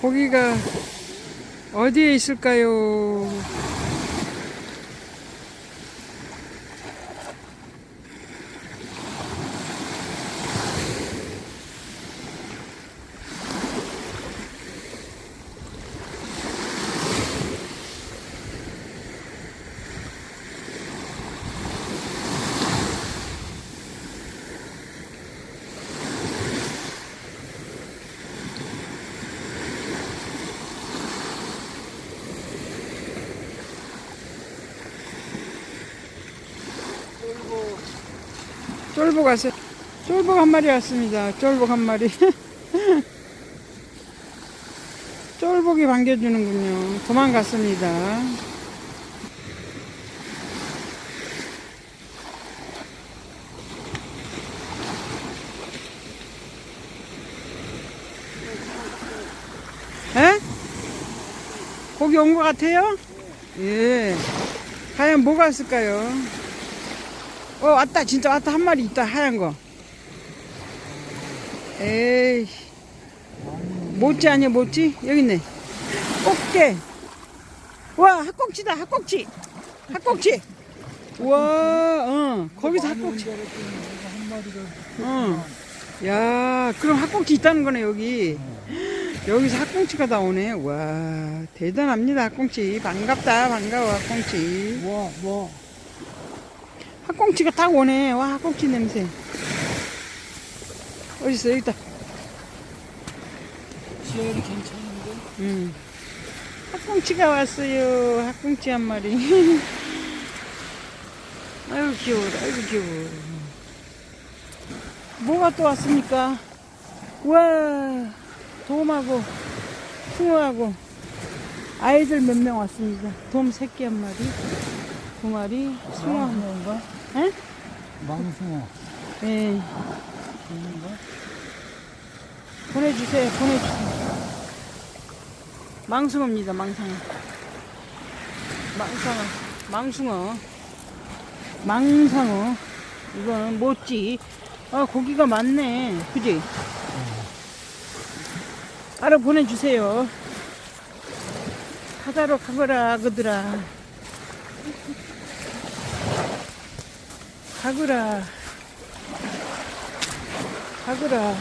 고기가 어디에 있을까요? 쫄복 왔어요. 쫄복 한 마리 왔습니다. 쫄복 한 마리. 쫄복이 반겨주는군요. 도망갔습니다. 에? 고기 온 것 같아요? 예. 과연 뭐가 있을까요? 어 왔다. 진짜 왔다. 한 마리 있다. 하얀 거. 에이. 못지 아니야 못지? 여기 있네. 꽃게. 와 학꽁치다. 학꽁치 학꽁치 와 어. 거기서 학꽁치 어야 그럼 학꽁치 있다는 거네 여기. 여기서 학꽁치가 다 오네. 와 대단합니다. 학꽁치 반갑다. 반가워 학꽁치 뭐, 뭐. 학꽁치가 딱 오네. 와, 학꽁치 냄새. 어딨어, 여기 있다. 시야리 괜찮은데? 음. 학꽁치가 왔어요. 학꽁치 한 마리. 아유, 귀여워라. 아이고, 귀여워. 뭐가 또 왔습니까? 우와, 돔하고, 숭어하고, 아이들 몇 명 왔습니다. 돔 새끼 한 마리, 두 마리, 숭어 한 마리. 에? 망숭어. 예. 있는가? 보내주세요, 보내주세요. 망숭어입니다, 망상어. 망상어, 망숭어. 망상어. 이거는 못지. 아, 고기가 많네. 그지? 알아 보내주세요. 바다로 가거라, 그들아. 가거라. 가거라.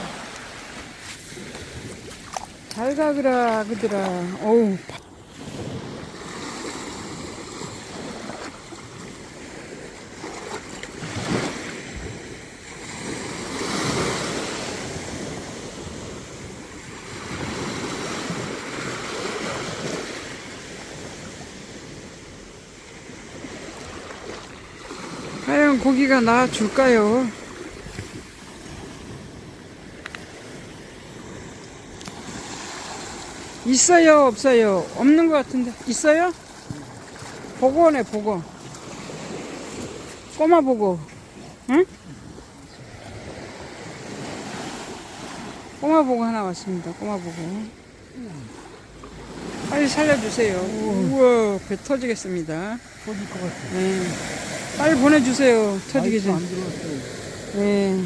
잘 가거라, 그들아. 어우. 과연 고기가 나와줄까요? 있어요, 없어요? 없는 것 같은데. 있어요? 보고네, 보고. 꼬마 보고. 응? 꼬마 보고 하나 왔습니다. 꼬마 보고. 빨리 살려주세요. 우와, 배 터지겠습니다. 터질 것 같아. 네. 빨리 보내주세요. 터지기 전. 네.